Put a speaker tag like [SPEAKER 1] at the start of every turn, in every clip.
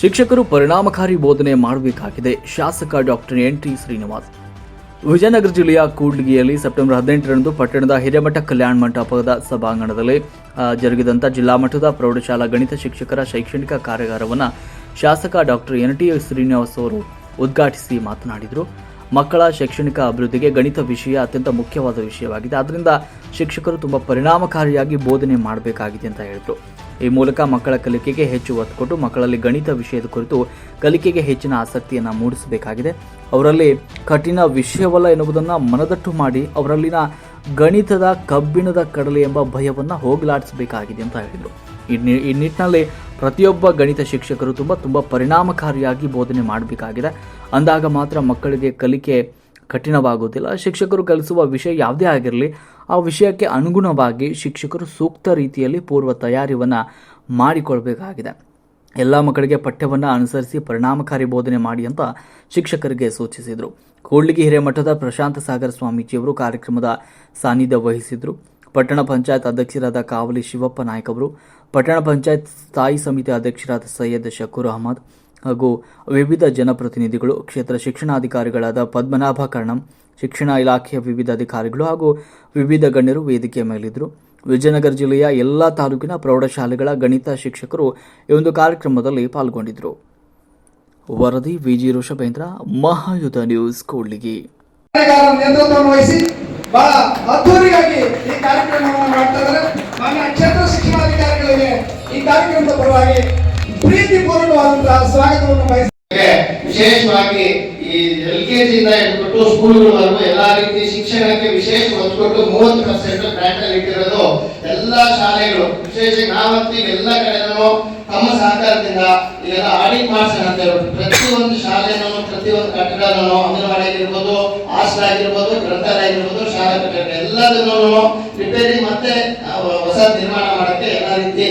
[SPEAKER 1] ಶಿಕ್ಷಕರು ಪರಿಣಾಮಕಾರಿ ಬೋಧನೆ ಮಾಡಬೇಕಾಗಿದೆ. ಶಾಸಕ doctor N T Srinivas. Vijayanagara ಜಿಲ್ಲೆಯ ಕೂಡ್ಲಿಗಿಯಲ್ಲಿ ಸೆಪ್ಟೆಂಬರ್ ಹದಿನೆಂಟರಂದು ಪಟ್ಟಣದ ಹಿರೇಮಠ ಕಲ್ಯಾಣ ಮಂಟಪದ ಸಭಾಂಗಣದಲ್ಲಿ ಜರುಗಿದಂಥ ಜಿಲ್ಲಾ ಮಟ್ಟದ ಪ್ರೌಢಶಾಲಾ ಗಣಿತ ಶಿಕ್ಷಕರ ಶೈಕ್ಷಣಿಕ ಕಾರ್ಯಾಗಾರವನ್ನು ಶಾಸಕ ಡಾಕ್ಟರ್ ಎನ್ ಟಿ ಶ್ರೀನಿವಾಸ್ ಅವರು ಉದ್ಘಾಟಿಸಿ ಮಾತನಾಡಿದರು. ಮಕ್ಕಳ ಶೈಕ್ಷಣಿಕ ಅಭಿವೃದ್ಧಿಗೆ ಗಣಿತ ವಿಷಯ ಅತ್ಯಂತ ಮುಖ್ಯವಾದ ವಿಷಯವಾಗಿದೆ. ಆದ್ದರಿಂದ ಶಿಕ್ಷಕರು ತುಂಬ ಪರಿಣಾಮಕಾರಿಯಾಗಿ ಬೋಧನೆ ಮಾಡಬೇಕಾಗಿದೆ ಅಂತ ಹೇಳಿದರು. ಈ ಮೂಲಕ ಮಕ್ಕಳ ಕಲಿಕೆಗೆ ಹೆಚ್ಚು ಒತ್ತು ಕೊಟ್ಟು ಮಕ್ಕಳಲ್ಲಿ ಗಣಿತ ವಿಷಯದ ಕುರಿತು ಕಲಿಕೆಗೆ ಹೆಚ್ಚಿನ ಆಸಕ್ತಿಯನ್ನು ಮೂಡಿಸಬೇಕಾಗಿದೆ. ಅವರಲ್ಲಿ ಕಠಿಣ ವಿಷಯವಲ್ಲ ಎನ್ನುವುದನ್ನು ಮನದಟ್ಟು ಮಾಡಿ ಅವರಲ್ಲಿನ ಗಣಿತದ ಕಬ್ಬಿಣದ ಕಡಲೆ ಎಂಬ ಭಯವನ್ನು ಹೋಗಲಾಡಿಸಬೇಕಾಗಿದೆ ಅಂತ ಹೇಳಿದರು. ಈ ನಿಟ್ಟಿನಲ್ಲಿ ಪ್ರತಿಯೊಬ್ಬ ಗಣಿತ ಶಿಕ್ಷಕರು ತುಂಬ ತುಂಬ ಪರಿಣಾಮಕಾರಿಯಾಗಿ ಬೋಧನೆ ಮಾಡಬೇಕಾಗಿದೆ. ಅಂದಾಗ ಮಾತ್ರ ಮಕ್ಕಳಿಗೆ ಕಲಿಕೆ ಕಠಿಣವಾಗುವುದಿಲ್ಲ. ಶಿಕ್ಷಕರು ಕಲಿಸುವ ವಿಷಯ ಯಾವುದೇ ಆಗಿರಲಿ, ಆ ವಿಷಯಕ್ಕೆ ಅನುಗುಣವಾಗಿ ಶಿಕ್ಷಕರು ಸೂಕ್ತ ರೀತಿಯಲ್ಲಿ ಪೂರ್ವ ತಯಾರಿವನ್ನು ಮಾಡಿಕೊಳ್ಬೇಕಾಗಿದೆ. ಎಲ್ಲ ಮಕ್ಕಳಿಗೆ ಪಠ್ಯವನ್ನು ಅನುಸರಿಸಿ ಪರಿಣಾಮಕಾರಿ ಬೋಧನೆ ಮಾಡಿ ಅಂತ ಶಿಕ್ಷಕರಿಗೆ ಸೂಚಿಸಿದರು. ಕೂಡ್ಲಿಗಿ ಹಿರೇಮಠದ ಪ್ರಶಾಂತ ಸಾಗರ ಸ್ವಾಮೀಜಿಯವರು ಕಾರ್ಯಕ್ರಮದ ಸಾನ್ನಿಧ್ಯ ವಹಿಸಿದರು. ಪಟ್ಟಣ ಪಂಚಾಯತ್ ಅಧ್ಯಕ್ಷರಾದ ಕಾವಲಿ ಶಿವಪ್ಪ ನಾಯ್ಕ ಅವರು, ಪಟ್ಟಣ ಪಂಚಾಯತ್ ಸ್ಥಾಯಿ ಸಮಿತಿ ಅಧ್ಯಕ್ಷರಾದ ಸೈಯದ್ ಶಕೂರ್ ಅಹಮದ್ ಹಾಗೂ ವಿವಿಧ ಜನಪ್ರತಿನಿಧಿಗಳು, ಕ್ಷೇತ್ರ ಶಿಕ್ಷಣಾಧಿಕಾರಿಗಳಾದ ಪದ್ಮನಾಭ ಕರ್ಣಂ ಶಿಕ್ಷಣ ಇಲಾಖೆಯ ವಿವಿಧ ಅಧಿಕಾರಿಗಳು ಹಾಗೂ ವಿವಿಧ ಗಣ್ಯರು ವೇದಿಕೆಯ ಮೇಲಿದ್ದರು ವಿಜಯನಗರ ಜಿಲ್ಲೆಯ ಎಲ್ಲ ತಾಲೂಕಿನ ಪ್ರೌಢಶಾಲೆಗಳ ಗಣಿತ ಶಿಕ್ಷಕರು ಈ ಒಂದು ಕಾರ್ಯಕ್ರಮದಲ್ಲಿ ಪಾಲ್ಗೊಂಡಿದ್ದರು. ವರದಿ ವಿಜಿ ಋಷಭೇಂದ್ರ ಮಹಾಯುಧ ನ್ಯೂಸ್ ಕೂಡ್ಲಿಗಿ.
[SPEAKER 2] ಬಹಳ ಅದ್ದೂರಿಯಾಗಿ ಈ ಕಾರ್ಯಕ್ರಮವನ್ನು ಮಾಡ್ತಾ ಇದ್ದಾರೆ. ಮಾನ್ಯ ಕ್ಷೇತ್ರ ಶಿಕ್ಷಣಾಧಿಕಾರಿಗಳಿಗೆ ಈ ಕಾರ್ಯಕ್ರಮದ ಪರವಾಗಿ ಪ್ರೀತಿಪೂರ್ಣವಾದಂತಹ ಸ್ವಾಗತವನ್ನು
[SPEAKER 3] ಬಯಸಿದೆ ವಿಶೇಷವಾಗಿ ಈ ಎಲ್ ಕೆ ಜಿಯಿಂದ ಹಿಡ್ಬಿಟ್ಟು ಸ್ಕೂಲ್ಗಳವರೆಗೂ ಎಲ್ಲಾ ರೀತಿ ಶಿಕ್ಷಣಕ್ಕೆ ವಿಶೇಷ ಒತ್ತು ಕೊಟ್ಟು ಮೂವತ್ತು ಪರ್ಸೆಂಟ್ ಅಲ್ಲಿ ಇಟ್ಟಿರೋದು ಎಲ್ಲಾ ಶಾಲೆಗಳು. ವಿಶೇಷ ನಾವಂತೂ ಎಲ್ಲ ಕಡೆನೂ ತಮ್ಮ ಸಹಕಾರದಿಂದ ಇದೆಲ್ಲ ಆಡಿಟ್ ಮಾಡ್ಸೋಣ ಅಂತ ಹೇಳ್ಬಿಟ್ಟು ಪ್ರತಿಯೊಂದು ಶಾಲೆನೂ, ಪ್ರತಿಯೊಂದು ಕಟ್ಟಡನೂ ಅಂಗನವಾಡಿ ಆಗಿರ್ಬೋದು ಹಾಸ್ಟೆಲ್ ಆಗಿರ್ಬೋದು, ಗ್ರಂಥಾಲಯ ಆಗಿರ್ಬೋದು, ಶಾಲಾ ಕಟ್ಟಡ ಎಲ್ಲದನ್ನೂ ರಿಪೇರಿ ಮತ್ತೆ ಹೊಸ ನಿರ್ಮಾಣ ಮಾಡಕ್ಕೆ ಎಲ್ಲ ರೀತಿ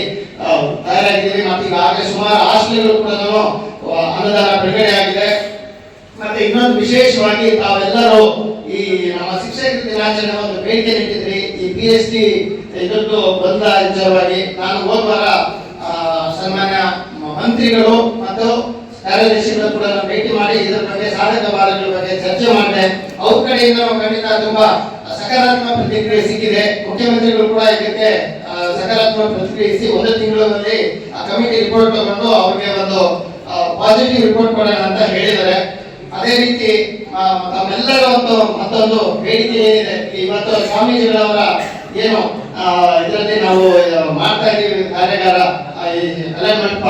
[SPEAKER 3] ತಯಾರಾಗಿದ್ದೀವಿ. ಮತ್ತೆ ಈಗಾಗಲೇ ಸುಮಾರು ಹಾಸ್ಟೆಲ್ಗಳು ಕೂಡ ಅನುದಾನ ಬಿಡುಗಡೆ ಆಗಿದೆ. ಮತ್ತೆ ಇನ್ನೊಂದು ವಿಶೇಷವಾಗಿ ತಾವೆಲ್ಲರೂ ಈ ನಮ್ಮ ಶಿಕ್ಷಕ ದಿನಾಚರಣೆ ಒಂದು ಭೇಟಿ ನೀಡಿದ್ರಿ. ಈ ಪಿ ಎಚ್ ಡಿ ಇದೊಂದು ಬಂದ ವಿಚಾರವಾಗಿ ನಾನು ಹೋದ ವಾರ ಆ, ಸನ್ಮಾನ್ಯ ಮಂತ್ರಿಗಳು ಮತ್ತು ಕಾರ್ಯದರ್ಶಿಗಳು ಕೂಡ ಭೇಟಿ ಮಾಡಿ ಇದರ ಬಗ್ಗೆ ಸಾಧಕ ಬಾಧಕಗಳ ಬಗ್ಗೆ ಚರ್ಚೆ ಮಾಡಿದೆ. ಅವ್ರ ಕಡೆಯಿಂದ ಖಂಡಿತ ತುಂಬಾ ಸಕಾರಾತ್ಮಕ ಪ್ರತಿಕ್ರಿಯೆ ಸಿಕ್ಕಿದೆ. ಮುಖ್ಯಮಂತ್ರಿಗಳು ಕೂಡ ಇದಕ್ಕೆ ಸಕಾರಾತ್ಮಕ ಪ್ರತಿಕ್ರಿಯಿಸಿ ಒಂದು ತಿಂಗಳಲ್ಲಿ ಆ ಕಮಿಟಿ ರಿಪೋರ್ಟ್ ತಗೊಂಡು ಅವ್ರಿಗೆ ಒಂದು ಪಾಸಿಟಿವ್ ರಿಪೋರ್ಟ್ ಕೊಡೋಣ ಅಂತ ಹೇಳಿದ್ದಾರೆ. ಅದೇ ರೀತಿ ನಮ್ಮೆಲ್ಲರ ಒಂದು ಮತ್ತೊಂದು ಬೇಡಿಕೆ ಏನಿದೆ ಇವತ್ತು ಸ್ವಾಮೀಜಿಗಳವರ ಏನು ಇದರಲ್ಲಿ ನಾವು ಮಾಡ್ತಾ ಇದ್ದೀವಿ ಕಾರ್ಯಾಗಾರ ಮಂಟಪ.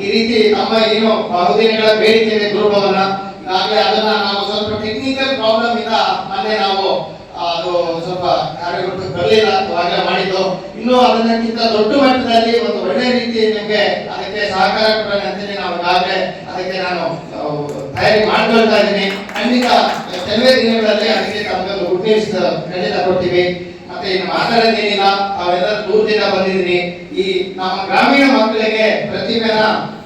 [SPEAKER 3] ಈ ರೀತಿ ನಮ್ಮ ಏನು ಬಹುದಿನಗಳ ಬೇಡಿಕೆ ಇದೆ ಗುರುಭವನ ಹಾಗೆ ಅದನ್ನ ನಾವು ಸ್ವಲ್ಪ ಟೆಕ್ನಿಕಲ್ ಪ್ರಾಬ್ಲಮ್ ಇಂದ ಮನೆ ನಾವು ಅದು ಸ್ವಲ್ಪ ಕಾರ್ಯಗಳು ಬರಲಿಲ್ಲ ಹಾಗೆ ಮಾಡಿದ್ದು. ಇನ್ನು ಅದನ್ನಕ್ಕಿಂತ ದೊಡ್ಡ ಮಟ್ಟದಲ್ಲಿ ಒಂದು ಒಳ್ಳೆ ರೀತಿ ನಿಮಗೆ ಅದಕ್ಕೆ ಸಹಕಾರ ಕೊಡೋಣ ಅಂತೇಳಿ ನಾವು ಈಗಾಗಲೇ ಅದಕ್ಕೆ ನಾನು ತಯಾರಿ ಮಾಡ್ಕೊಳ್ತಾ ಇದ್ದೀನಿ. ಖಂಡಿತ, ಕೆಲವೇ ದಿನಗಳಲ್ಲಿ ಅದಕ್ಕೆ ತಮಗೆ ಗುಡ್ ನ್ಯೂಸ್ ಖಂಡಿತ ಕೊಡ್ತೀವಿ ಮತ್ತೆ ಇನ್ನು ಮಾತಾಡೋದೇನಿಲ್ಲ, ತಾವೆಲ್ಲ ದೂರದಿಂದ ಬಂದಿದ್ದೀನಿ ಈ ನಮ್ಮ ಗ್ರಾಮೀಣ ಮಕ್ಕಳಿಗೆ ಪ್ರತಿಭೆನ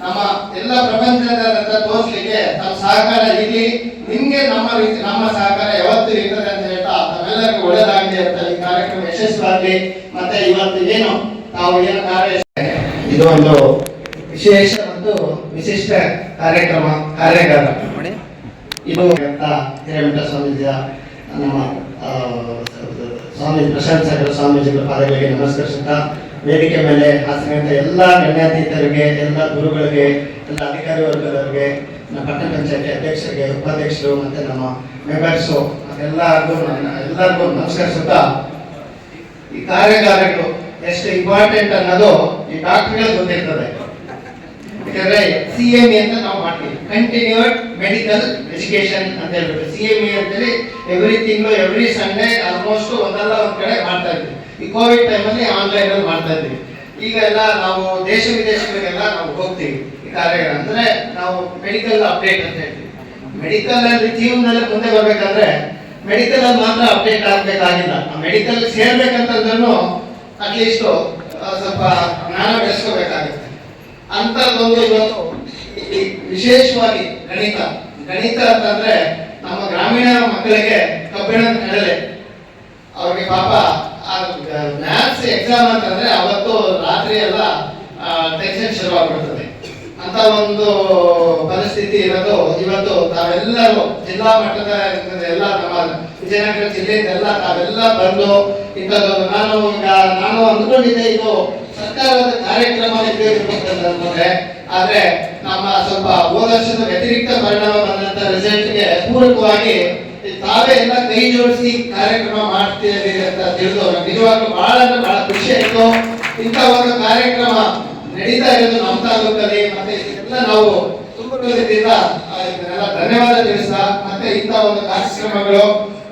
[SPEAKER 3] ನಮ್ಮ ಎಲ್ಲ ಪ್ರಪಂಚದಾದ್ಯಂತ ತೋರಿಸ್ಲಿಕ್ಕೆ ನಮ್ಮ ಸಹಕಾರ ಇರಲಿ. ನಿಮ್ಗೆ ನಮ್ಮ ರೀತಿ, ನಮ್ಮ ಸಹಕಾರ ಯಾವತ್ತೂ ಇರ್ತದೆ ಅಂತ ಹೇಳ್ತಾ ತಮ್ಮೆಲ್ಲರಿಗೂ ಒಳ್ಳೆದಾಗಲಿ ಅಂತ ಈ ಕಾರ್ಯಕ್ರಮ ಯಶಸ್ವಿಯಾಗಲಿ. ಮತ್ತೆ ಇವತ್ತು ಏನು, ತಾವು ಏನು ಕಾರ್ಯ ಇದು ಒಂದು ವಿಶೇಷ ವಿಶಿಷ್ಟ ಕಾರ್ಯಕ್ರಮ, ಕಾರ್ಯಾಗಾರ ಇದು ಹಿರೇಮಠ ಸ್ವಾಮೀಜಿಯ ನಮ್ಮ ಸ್ವಾಮಿ ಪ್ರಶಾಂತ್ ಸಾಗರ ಸ್ವಾಮೀಜಿಗಳ ಪಾದಗಳಿಗೆ ನಮಸ್ಕರಿಸುತ್ತಾ, ವೇದಿಕೆ ಮೇಲೆ ಹಾಸನಂತ ಎಲ್ಲ ಗಣ್ಯಾತೀತರಿಗೆ, ಎಲ್ಲ ಗುರುಗಳಿಗೆ, ಎಲ್ಲ ಅಧಿಕಾರಿ ವರ್ಗದವರಿಗೆ, ನಮ್ಮ ಪಟ್ಟಣ ಪಂಚಾಯತಿ ಅಧ್ಯಕ್ಷರಿಗೆ, ಉಪಾಧ್ಯಕ್ಷರು ಮತ್ತು ನಮ್ಮ ಮೆಂಬರ್ಸು ಎಲ್ಲರಿಗೂ ಎಲ್ಲರಿಗೂ ನಮಸ್ಕರಿಸುತ್ತಾ, ಈ ಕಾರ್ಯಾಗಾರಗಳು ಎಷ್ಟು ಇಂಪಾರ್ಟೆಂಟ್ ಅನ್ನೋದು ಈ ಡಾಕ್ಟರ್ಗಳಿಗೆ ಗೊತ್ತಿರ್ತದೆ. ಯಾಕಂದ್ರೆ ಸಿ ಎಂ ಎ ಅಂತ ನಾವು ಮಾಡ್ತೀವಿ. ಕಂಟಿನ್ಯೂಡ್ ಮೆಡಿಕಲ್ ಎಜುಕೇಶನ್ ಅಂತ ಹೇಳ್ಬಿಟ್ಟು. ಸಿ ಎಂ ಎ ಅಂತೇಳಿ ಎವ್ರಿ ತಿಂಗಳು ಎವ್ರಿ ಸಂಡೇ ಆಲ್ಮೋಸ್ಟ್ ಒಂದಲ್ಲ ಒಂದ್ ಕಡೆ ಮಾಡ್ತಾ ಇದ್ವಿ. ಈ ಕೋವಿಡ್ ಟೈಮಲ್ಲಿ ಆನ್ಲೈನ್ ಅಲ್ಲಿ ಮಾಡ್ತಾ ಇದ್ವಿ. ಈಗ ಎಲ್ಲ ನಾವು ದೇಶ ವಿದೇಶಗಳಿಗೆಲ್ಲ ನಾವು ಹೋಗ್ತೀವಿ. ಈ ಕಾರ್ಯಗಳು ಅಂದ್ರೆ ನಾವು ಮೆಡಿಕಲ್ ಅಪ್ಡೇಟ್ ಅಂತ ಹೇಳ್ತೀವಿ. ಮೆಡಿಕಲ್ ಅಲ್ಲಿ ಜೀವನದಲ್ಲಿ ಮುಂದೆ ಬರ್ಬೇಕಂದ್ರೆ ಮೆಡಿಕಲ್ ಅಲ್ಲಿ ಮಾತ್ರ ಅಪ್ಡೇಟ್ ಆಗ್ಬೇಕಾಗಿಲ್ಲ. ಮೆಡಿಕಲ್ ಸೇರ್ಬೇಕಂತಂದ್ರೂ ಅಟ್ಲೀಸ್ಟ್ ಸ್ವಲ್ಪ ಜ್ಞಾನ ಬೆಳೆಸ್ಕೋಬೇಕಾಗುತ್ತೆ. ಅಂತದೊಂದು ಈ ವಿಶೇಷವಾಗಿ ಗಣಿತ. ಗಣಿತ ಅಂತಂದ್ರೆ ನಮ್ಮ ಗ್ರಾಮೀಣ ಮಕ್ಕಳಿಗೆ ಕಬ್ಬಿಣದ ಕಡಲೆ ಅವ್ರಿಗೆ ಪಾಪ ಮ್ಯಾಥ್ಸ್ ಎಕ್ಸಾಮ್ ಅಂತಂದ್ರೆ ಅವತ್ತು ರಾತ್ರಿ ಎಲ್ಲ ಟೆನ್ಷನ್ ಶುರು ಆಗ್ಬಿಡ್ತದೆ ಅಂತ ಒಂದು ಪರಿಸ್ಥಿತಿ ಇರೋದು. ಇವತ್ತು ತಾವೆಲ್ಲರೂ ಜಿಲ್ಲಾ ಮಟ್ಟದ ಎಲ್ಲ ನಮ್ಮ ವಿಜಯನಗರ ಜಿಲ್ಲೆಯಿಂದ ಎಲ್ಲ ತಾವೆಲ್ಲ ಬಂದು ಇಂಥದ್ದು ನಾನು ಈಗ, ನಾನು ಅಂದ್ಕೊಂಡಿದ್ದೆ ಇದು ಸರ್ಕಾರದ ಕಾರ್ಯಕ್ರಮ ಆದ್ರೆ ನಮ್ಮ ಸ್ವಲ್ಪ ಹೋದ ವರ್ಷದ ವ್ಯತಿರಿಕ್ತ ಪರಿಣಾಮ ಬಂದಂತ ರಿಸಲ್ಟ್ಗೆ ಪೂರಕವಾಗಿ ತಾವೇ ಎಲ್ಲ ಕೈ ಜೋಡಿಸಿ ಕಾರ್ಯಕ್ರಮ ಮಾಡ್ತೀವಿ ಅಂತ ತಿಳಿದು ನಿಜವಾಗ್ಲೂ ಬಹಳ ಬಹಳ ಖುಷಿ ಆಯ್ತು. ಇಂಥ ಒಂದು ಕಾರ್ಯಕ್ರಮ ನಡೀತಾ ಇರೋದು ನಮ್ಮ ತಾಲೂಕಲ್ಲಿ. ಮತ್ತೆ ಎಲ್ಲ ನಾವು ತುಂಬ ಹೃದಯದಿಂದ, ಆ, ಇದನ್ನೆಲ್ಲ ಧನ್ಯವಾದ ತಿಳಿಸ್ತಾ ಮತ್ತೆ ಇಂಥ ಒಂದು ಕಾರ್ಯಕ್ರಮಗಳು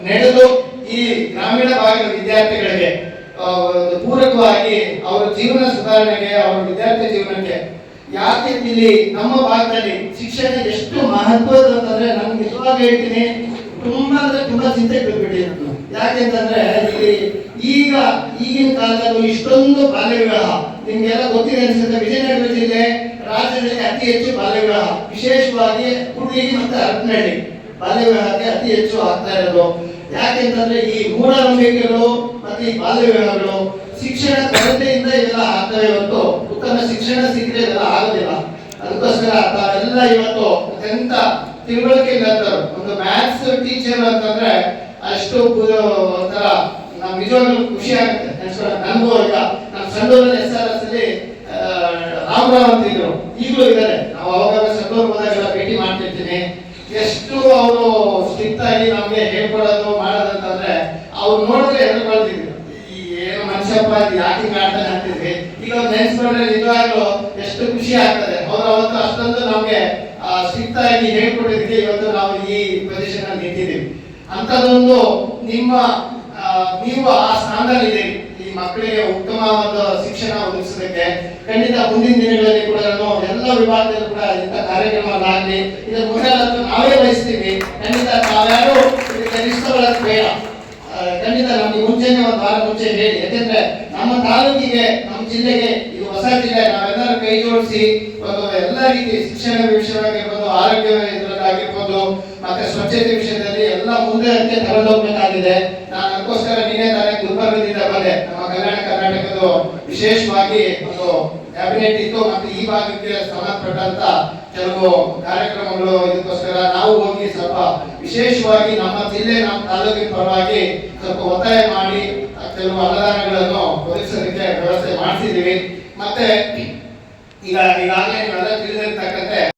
[SPEAKER 3] ನಡೆದು ಈ ಗ್ರಾಮೀಣ ಭಾಗದ ವಿದ್ಯಾರ್ಥಿಗಳಿಗೆ ಪೂರಕವಾಗಿ ಅವರ ಜೀವನ ಸುಧಾರಣೆಗೆ ಅವರ ವಿದ್ಯಾರ್ಥಿ ಜೀವನಕ್ಕೆ ಯಾಕೆ ಇಲ್ಲಿ ನಮ್ಮ ಭಾಗದಲ್ಲಿ ಶಿಕ್ಷಣ ಎಷ್ಟು ಮಹತ್ವದ ಅಂತಂದ್ರೆ ನಮ್ಗೆ ನಿಜವಾಗ ಹೇಳ್ತೀನಿ, ತುಂಬಾ ಅಂದ್ರೆ ತುಂಬಾ ಚಿಂತೆ ಬಿಟ್ಬಿಟ್ಟಿದ್ದೀನಿ ಯಾಕೆಂತಂದ್ರೆ ಇಲ್ಲಿ ಈಗ ಈಗಿನ ಕಾಲದಲ್ಲೂ ಇಷ್ಟೊಂದು ಬಾಲ್ಯ ವಿವಾಹ ನಿಮ್ಗೆಲ್ಲ ಗೊತ್ತಿದೆ ಅನ್ಸುತ್ತೆ, ವಿಜಯನಗರ ಜಿಲ್ಲೆ ರಾಜ್ಯದಲ್ಲಿ ಅತಿ ಹೆಚ್ಚು ಬಾಲ್ಯ ವಿವಾಹ ವಿಶೇಷವಾಗಿ ಹುಡುಗಿ ಮತ್ತೆ ಹರಪನಹಳ್ಳಿ ಬಾಲ್ಯ ವಿವಾಹಕ್ಕೆ ಅತಿ ಹೆಚ್ಚು ಆಗ್ತಾ ಇರೋದು. ಯಾಕೆಂತಂದ್ರೆ ಈ ಮೂಢನಂಬಿಕೆಗಳು ಮತ್ತೆ ಈ ಬಾಲ್ಯ ವಿವಾಹಗಳು ಶಿಕ್ಷಣ ಕೊರತೆಯಿಂದ ಇವೆಲ್ಲ ಆಗ್ತವೆ ಇವತ್ತು ಉತ್ತಮ ಶಿಕ್ಷಣ ಸಿಕ್ಕರೆ ಇದೆಲ್ಲ ಆಗೋದಿಲ್ಲ. ಅದಕ್ಕೋಸ್ಕರ ತಾವೆಲ್ಲ ಇವತ್ತು ಅತ್ಯಂತ ತಿಳುವಳಿಕೆ ಇಲ್ಲದವರು ಒಂದು ಮ್ಯಾಥ್ಸ್ ಟೀಚರ್ ಅಂತಂದ್ರೆ ಅಷ್ಟು ಒಂಥರ ನಮ್ ನಿಜವಾಗ್ಲೂ ಖುಷಿ ಆಗುತ್ತೆ. ನನಗೂ ಈಗ ನಮ್ಮ ಸಂಡೂರಲ್ಲಿ ಎಸ್ ಆರ್ ಎಸ್ ಅಲ್ಲಿ ರಾಮರಾವ್ ಅಂತ ಇದ್ರು. ಈಗಲೂ ಇದ್ದಾರೆ. ನಾವು ಅವಾಗ ಸಂಡೂರ್ ಹೋದಾಗೆಲ್ಲ ಭೇಟಿ ಮಾಡ್ತಿರ್ತೀನಿ. ಎಷ್ಟು ಅವರು ಸ್ಟ್ರಿಕ್ಟ್ ಆಗಿ ನಮ್ಗೆ ಹೇಳ್ಕೊಡೋದು ಮಾಡೋದಂತಂದ್ರೆ ಅವ್ರು ನೋಡಿದ್ರೆ ಹೆದರ್ಕೊಳ್ತಿದ್ರು ಈ ಏನು ಮನುಷ್ಯಪ್ಪ ಯಾಕೆ ಮಾಡ್ತಾನೆ ಅಂತಿದ್ವಿ ಅವ್ರು ನೆನ್ಸ್ಕೊಂಡ್ರೆ ನಿಜವಾಗ್ಲೂ ಎಷ್ಟು ಖುಷಿ ಆಗ್ತದೆ. ಅವ್ರು ಅವತ್ತು ಅಷ್ಟೊಂದು ನಮ್ಗೆ ಆಗಿ ಹೇಳ್ಕೊಟ್ಟಿದ್ದಕ್ಕೆ ಇವತ್ತು ನಾವು ಈ ಅಲ್ಲಿ ನಿಂತಿದ್ದೀವಿ. ಅಂತದೊಂದು ನಿಮ್ಮ ನೀವು ಆ ಸ್ಥಾನದಲ್ಲಿ ಸ್ಥಾನದಲ್ಲಿದ್ದೀರಿ ಈ ಮಕ್ಕಳಿಗೆ ಉತ್ತಮವಾದ ಶಿಕ್ಷಣ ಒದಗಿಸೋದಕ್ಕೆ ಖಂಡಿತ ಮುಂದಿನ ದಿನಗಳಲ್ಲಿ ಕೂಡ ನಾನು ಎಲ್ಲ ವಿಭಾಗದಲ್ಲೂ ಕೂಡ ಇಂಥ ಕಾರ್ಯಕ್ರಮಗಳಾಗಲಿ, ಇದರ ಮುಂದೆಲ್ಲೂ ನಾವೇ ವಹಿಸ್ತೀವಿ ಖಂಡಿತ ತಾವ್ಯಾರು ಇದಕ್ಕೆ ನಿಷ್ಠಗೊಳ್ಳೋದು ಬೇಡ. ಖಂಡಿತ ನಮಗೆ ಮುಂಚೆನೆ ಒಂದು ವಾರ ಮುಂಚೆ ಹೇಳಿ. ಯಾಕೆಂದ್ರೆ ನಮ್ಮ ತಾಲೂಕಿಗೆ ಜಿಲ್ಲೆಗೆ ಇದು ಹೊಸ ಜಿಲ್ಲೆ ನಾವೆಲ್ಲರೂ ಕೈ ಜೋಡಿಸಿ ಒಂದು ಎಲ್ಲ ರೀತಿ ಶಿಕ್ಷಣ ವಿಷಯವಾಗಿರ್ಬೋದು ಆರೋಗ್ಯ ಇದರಲ್ಲಾಗಿರ್ಬೋದು ಮತ್ತೆ ಸ್ವಚ್ಛತೆ ವಿಷಯದಲ್ಲಿ ಎಲ್ಲ ಮುಂದೆ ಅಂತೆ ತಗೊಂಡೋಗ್ಬೇಕಾಗಿದೆ ನಾನು ಅದಕ್ಕೋಸ್ಕರ ನೀನೇ ತಾನೇ ಗುಲ್ಬರ್ಗದಿಂದ ಬಂದೆ. ನಮ್ಮ ಕಲ್ಯಾಣ ಕರ್ನಾಟಕದ ವಿಶೇಷವಾಗಿ ಒಂದು ಕ್ಯಾಬಿನೆಟ್ ಇತ್ತು ಮತ್ತೆ ಈ ಭಾಗಕ್ಕೆ ಸಂಬಂಧಪಟ್ಟಂತ ಕೆಲವು ಕಾರ್ಯಕ್ರಮಗಳು. ಇದಕ್ಕೋಸ್ಕರ ನಾವು ಹೋಗಿ ಸ್ವಲ್ಪ ವಿಶೇಷವಾಗಿ ನಮ್ಮ ಜಿಲ್ಲೆ, ನಮ್ಮ ತಾಲೂಕಿನ ಪರವಾಗಿ ಸ್ವಲ್ಪ ಒತ್ತಾಯ ಮಾಡಿ ಕೆಲವು ಅನುದಾನಗಳನ್ನು ಒದಗಿಸೋದಕ್ಕೆ ವ್ಯವಸ್ಥೆ ಮಾಡಿಸಿದ್ದೀವಿ. ಮತ್ತೆ ಈಗ ಈಗಾಗಲೇ ತಿಳಿದಿರ್ತಕ್ಕಂತೆ